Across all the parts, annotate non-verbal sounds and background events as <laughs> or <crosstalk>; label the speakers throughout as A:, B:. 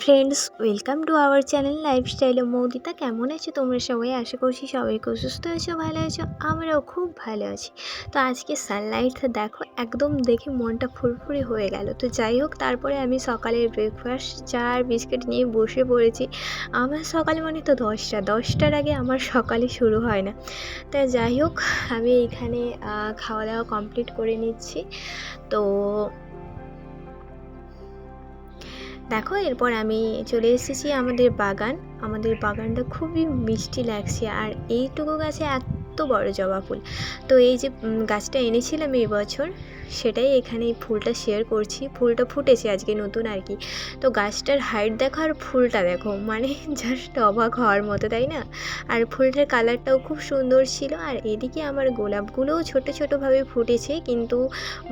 A: Friends welcome to our channel lifestyle Moudita কেমন আছো তোমরা সবাই? আশা করছি সবাই খুব সুস্থ আছো ভালো আছো আমরাও খুব ভালো আছি। তো আজকে সানলাইটটা দেখো একদম দেখে মনটা ফুরফুরি হয়ে গেল। তো যাই হোক তারপরে আমি সকালের ব্রেকফাস্ট চা আর বিস্কিট নিয়ে বসে পড়েছি। আমার সকাল মানে তো দশটা দশটার আগে আমার সকালে শুরু হয় না। তা যাই হোক আমি এইখানে আহ, খাওয়া দাওয়া কমপ্লিট করে নিচ্ছি। তো দেখো, এরপর আমি চলে এসেছি আমাদের বাগান। আমাদের বাগানটা খুবই মিষ্টি লাগছে। আর এইটুকু গাছে এত বড় জবা ফুল। তো এই যে গাছটা এনেছিলাম এই বছর, সেটাই এখানে এই ফুলটা শেয়ার করছি। ফুলটা ফুটেছে আজকে নতুন আর কি। তো গাছটার হাইট দেখো আর ফুলটা দেখো মানে <laughs> জাস্ট অবাক হওয়ার মতো, তাই না? আর ফুলটার কালারটাও খুব সুন্দর ছিল। আর এদিকে আমার গোলাপগুলোও ছোট ছোটোভাবে ফুটেছে, কিন্তু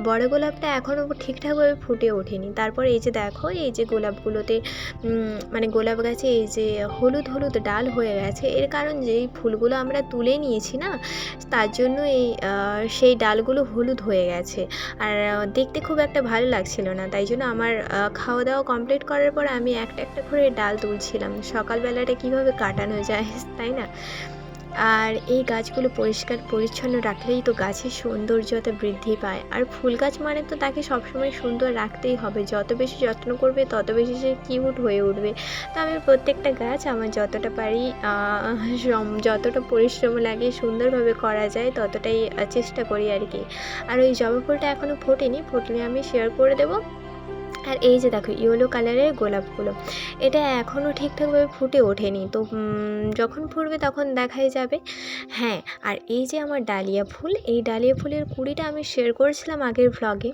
A: বড় গোলাপটা এখনও ঠিকঠাকভাবে ফুটে ওঠেনি। তারপর এই যে দেখো, এই যে গোলাপগুলোতে মানে গোলাপ গাছে এই যে হলুদ হলুদ ডাল হয়ে গেছে। এর কারণ যেই ফুলগুলো আমরা তুলে নিয়েছি না তার জন্য এই সেই ডালগুলো হলুদ হয়ে গেছে। আর দেখতে খুব একটা ভালো লাগছিল না, তাই জন্য আমার খাওয়া দাওয়া কমপ্লিট করার পর আমি একটা একটা করে ডাল তুলছিলাম। সকালবেলাটা কীভাবে কাটানো যায়, <laughs> তাই না? আর এই গাছগুলো পরিষ্কার, পরিচ্ছন্ন রাখলেই তো গাছের সৌন্দর্যতা বৃদ্ধি পায়। আর ফুল গাছ মানে তো তাকে সবসময় সুন্দর রাখতেই হবে। যত বেশি যত্ন করবে, তত বেশি সে কিউট হয়ে উঠবে। তো আমি প্রত্যেকটা গাছ আমার যতটা পারি যতটা পরিশ্রম লাগে সুন্দরভাবে করা যায়, ততটাই চেষ্টা করি আর কি। আর ওই জবা ফুলটা এখনও ফোটেনি, ফুটলে আমি শেয়ার করে দেবো। আর এই যে দেখো ইয়েলো কালারের গোলাপগুলো, এটা এখনও ঠিকঠাকভাবে ফুটে ওঠেনি। তো যখন ফুটবে তখন দেখাই যাবে। হ্যাঁ আর এই যে আমার ডালিয়া ফুল, এই ডালিয়া ফুলের কুড়িটা আমি শেয়ার করেছিলাম আগের ভ্লগে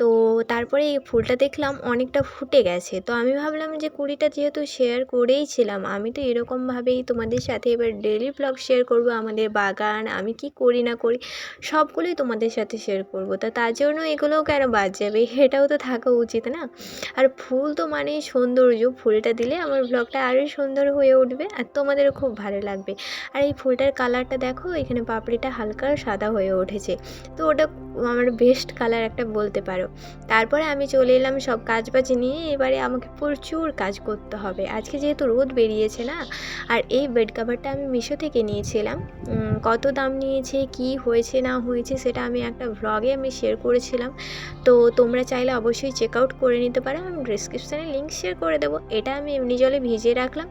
A: তো, তারপরে এই ফুলটা দেখলাম অনেকটা ফুটে গেছে। তো আমি ভাবলাম যে কুড়িটা যেহেতু শেয়ার করেই ছিলাম, আমি তো এরকমভাবেই তোমাদের সাথে এবার ডেলি ব্লগ শেয়ার করব, আমাদের বাগান, আমি কি করি না করি, সবগুলোই তোমাদের সাথে শেয়ার করব। তা তার জন্য এগুলোও কেন বাদ যাবে? এটাও তো থাকা উচিত, না? আর ফুল তো মানেই সৌন্দর্য। ফুলটা দিলে আমার ব্লগটা আরও সুন্দর হয়ে উঠবে আর তোমাদেরও খুব ভালো লাগবে। আর এই ফুলটার কালারটা দেখো, এখানে পাপড়িটা হালকা সাদা হয়ে উঠেছে। তো ওটা আমার বেস্ট কালার একটা বলতে পারো। তারপরে আমি চলে এলাম সব কাজ বাজ নিয়ে, এবারে আমাকে প্রচুর কাজ করতে হবে। আজকে যেহেতু রোদ বেরিয়েছে না, আর এই বেড কাভারটা আমি মিশো থেকে নিয়েছিলাম। কত দাম নিয়েছে, কি হয়েছে, না হয়েছে, সেটা আমি একটা ভ্লগে আমি শেয়ার করেছিলাম। তো তোমরা চাইলে অবশ্যই চেক আউট করে নিতে পারো। আমি ডিসক্রিপশানে লিঙ্ক শেয়ার করে দেবো। এটা আমি এমনি জলে ভিজিয়ে রাখলাম।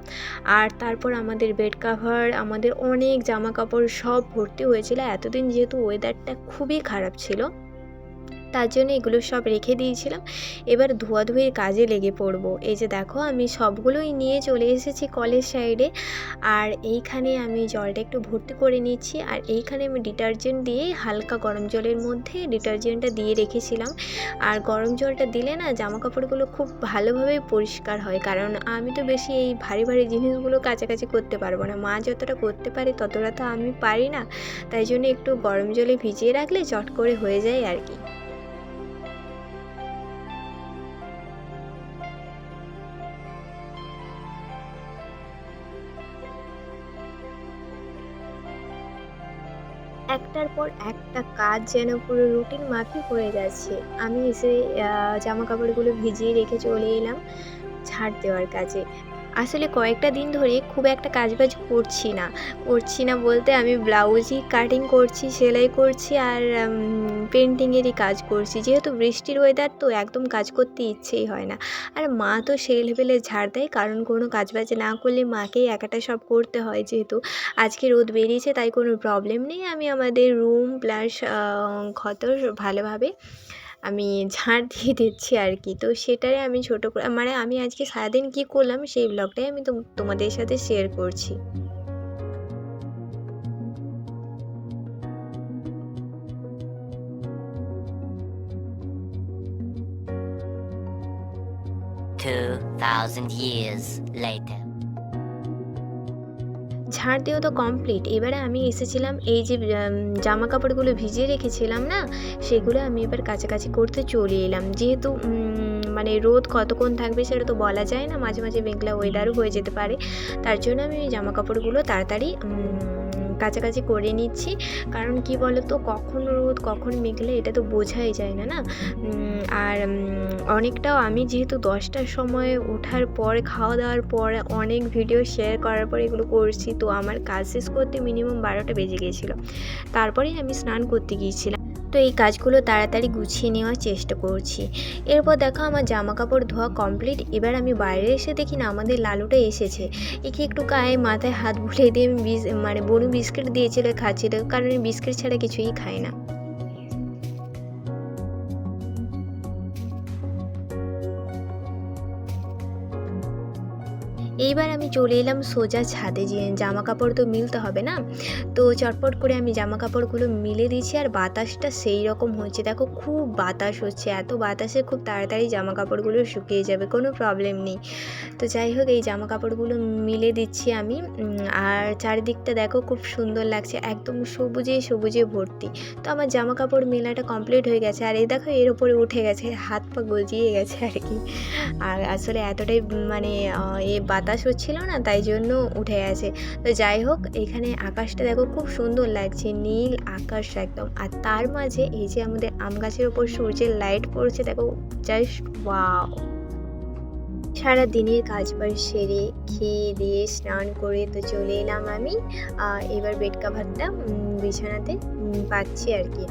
A: আর তারপর আমাদের বেড কাভার আমাদের অনেক জামা কাপড় সব ভর্তি হয়েছিল। এতদিন যেহেতু ওয়েদারটা খুবই খারাপ ছিল। tranquilo তার জন্য এগুলো সব রেখে দিয়েছিলাম। এবার ধোয়াধুয়ির কাজে লেগে পড়ব। এই যে দেখো, আমি সবগুলোই নিয়ে চলে এসেছি কলের সাইডে। আর এইখানে আমি জলটা একটু ভর্তি করে নিচ্ছি। আর এইখানে আমি ডিটারজেন্ট দিয়ে হালকা গরম জলের মধ্যে ডিটারজেন্টটা দিয়ে রেখেছিলাম। আর গরম জলটা দিলে না জামা কাপড়গুলো খুব ভালোভাবে পরিষ্কার হয়। কারণ আমি তো বেশি এই ভারী ভারী জিনিসগুলো কাছাকাছি করতে পারব না। মা যতটা করতে পারে ততটা তো আমি পারি না। তাই জন্য একটু গরম জলে ভিজিয়ে রাখলে চট করে হয়ে যায় আর কি। একটার পর একটা কাজ যেন পুরো রুটিন মাফিক হয়ে যাচ্ছে। আমি এসে জামা কাপড়গুলো ভিজিয়ে রেখে চলে এলাম ঝাড় দেওয়ার কাজে। আসলে কয়েকটা দিন ধরে খুব একটা কাজবাজ করছি না। করছি না বলতে আমি ব্লাউজই কাটিং করছি, সেলাই করছি আর পেন্টিংয়েরই কাজ করছি। যেহেতু বৃষ্টির ওয়েদার তো একদম কাজ করতে ইচ্ছেই হয় না। আর মা তো সেই লেভেলে ঝাড় দেয়, কারণ কোনো কাজবাজ না করলে মাকেই একাটা সব করতে হয় যেহেতু। আজকে রোদ বেরিয়েছে, তাই কোনো প্রবলেম নেই। আমি আমাদের রুম প্লাস ঘর ভালোভাবে আমি ঝাঁট দিয়ে দিচ্ছি আর কি তো সেটাই আমি ছোটো মানে আমি আজকে সারাদিন কী করলাম সেই ব্লগটাই আমি তোম- তোমাদের সাথে শেয়ার করছি
B: Two thousand years later.
A: ঝাড় দেওয়া তো কমপ্লিট এবারে আমি এসেছিলাম, এই যে জামা কাপড়গুলো ভিজিয়ে রেখেছিলাম না, সেগুলো আমি এবার কাছাকাছি করতে চলে এলাম। যেহেতু মানে রোদ কতক্ষণ থাকবে সেটা তো বলা যায় না, মাঝে মাঝে মেঘলা ওয়েদারও হয়ে যেতে পারে। তার জন্য আমি ওই জামা কাপড়গুলো তাড়াতাড়ি কাছাকাছি করে নিচ্ছি। কারণ কি বলো তো কখন রোদ, কখন মেঘলে, এটা তো বোঝাই যায় না না? আর অনেকটাও আমি যেহেতু দশটার সময় ওঠার পর খাওয়া দাওয়ার পর অনেক ভিডিও শেয়ার করার পর এগুলো করছি, তো আমার কাজ শেষ করতে মিনিমাম বারোটা বেজে গিয়েছিল তারপরেই আমি স্নান করতে গিয়েছিলাম। তো এই কাজগুলো তাড়াতাড়ি গুছিয়ে নেওয়ার চেষ্টা করছি। এরপর দেখো আমার জামা কাপড় ধোয়া কমপ্লিট। এবার আমি বাইরে এসে দেখি না, আমাদের লালুটা এসেছে। একে একটু গায়ে মাথায় হাত বুলিয়ে দিয়ে আমি মানে বনু বিস্কিট দিয়েছিল খাচ্ছিল, কারণ বিস্কিট ছাড়া কিছুই খায় না। এইবার আমি চলে এলাম সোজা ছাদে, যে জামা কাপড় তো মিলতে হবে না? তো চটপট করে আমি জামা কাপড়গুলো মিলে দিয়েছি আর বাতাসটা সেই রকম হচ্ছে দেখো, খুব বাতাস হচ্ছে, এত বাতাসে খুব তাড়াতাড়ি জামা কাপড়গুলো শুকিয়ে যাবে, কোনো প্রবলেম নেই। তো যাই হোক, এই জামা কাপড়গুলো মিলে দিচ্ছি আমি। আর চারিদিকটা দেখো খুব সুন্দর লাগছে, একদম সবুজে সবুজে ভর্তি। তো আমার জামা কাপড় মেলাটা কমপ্লিট হয়ে গেছে, আর এই দেখো এর ওপরে উঠে গেছে, হাত পা গজিয়ে গেছে আর কি। আর আসলে এতটাই মানে এ বাতাস হচ্ছিল না, তাই জন্য উঠে গেছে। তো যাই হোক, এখানে আকাশটা দেখো খুব সুন্দর লাগছে, নীল আকাশ একদম। আর তার মাঝে এই যে আমাদের আম গাছের ওপর সূর্যের লাইট পড়ছে, দেখো জাস্ট ওয়াও সারা দিনের কাজ বাজ সেরে খেয়ে দিয়ে স্নান করে তো চলে এলাম আমি। এবার বেড কাভারটা বিছানাতে পাচ্ছি আর কি।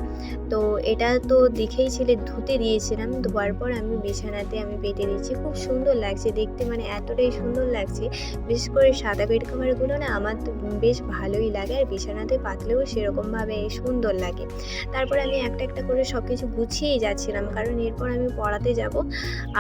A: তো এটা তো দেখেই ছেলে ধুতে দিয়েছিলাম, ধোয়ার পর আমি বিছানাতে আমি পেতে দিয়েছি। খুব সুন্দর লাগছে, দেখতে মানে এতটাই সুন্দর লাগছে। বিশেষ করে সাদা বেড কাভারগুলো না আমার তো বেশ ভালোই লাগে, আর বিছানাতে পাতলেও সেরকমভাবে সুন্দর লাগে। তারপর আমি একটা একটা করে সব কিছু গুছিয়েই যাচ্ছিলাম, কারণ এরপর আমি পড়াতে যাব।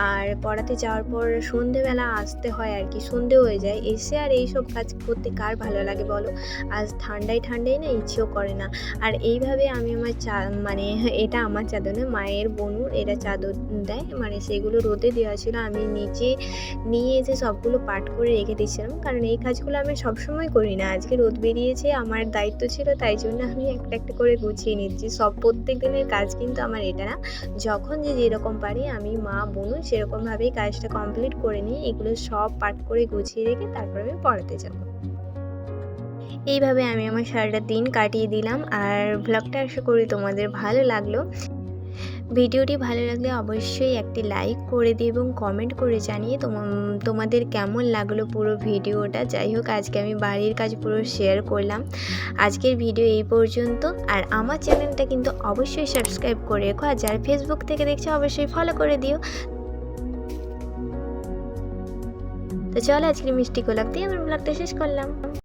A: আর পড়াতে যাওয়ার পর সন্ধেবেলা আসতে হয় আর কি, সন্ধে হয়ে যায়। এসে আর এই সব কাজ করতে কার ভালো লাগে বলো? আজ ঠান্ডায় ঠান্ডায় না ইচ্ছেও করে না। আর এইভাবে আমি আমার চা মানে এটা আমার চাদর মায়ের বনুর এটা চাদর দেয়। মানে সেগুলো রোদে দেওয়া ছিল, আমি নিচে নিয়ে এসে সবগুলো পাট করে রেখে দিয়েছিলাম। কারণ এই কাজগুলো আমি সবসময় করি না। আজকে রোদ বেরিয়েছে, আমার দায়িত্ব ছিল, তাই জন্য আমি একটা একটা করে গুছিয়ে নিচ্ছি। সব প্রত্যেক দিনের কাজ কিন্তু আমার এটা না। যখন যে যেরকম পারি আমি মা, বোনু সেরকমভাবেই কাজটা কমপ্লিট করে নিই এগুলো সব পাট করে গুছিয়ে রেখে তারপর আমি পড়াতে যাব। এইভাবে আমি আমার সারাটা দিন কাটিয়ে দিলাম আর ব্লগটা আশা করি তোমাদের ভালো লাগল। ভিডিওটি ভালো লাগলে অবশ্যই একটি লাইক করে দিও এবং কমেন্ট করে জানিয়ে তোমা- তোমাদের কেমন লাগল পুরো ভিডিওটা। যাই হোক, আজকে আমি বাড়ির কাজ পুরো শেয়ার করলাম। আজকের ভিডিও এই পর্যন্ত। আর আমার চ্যানেলটা কিন্তু অবশ্যই সাবস্ক্রাইব করে রেখো। আর যারা ফেসবুক থেকে দেখছ, অবশ্যই ফলো করে দিও। তো চলো আজকের মিষ্টি গোলাপ দিয়ে আমার ব্লগটা শেষ করলাম।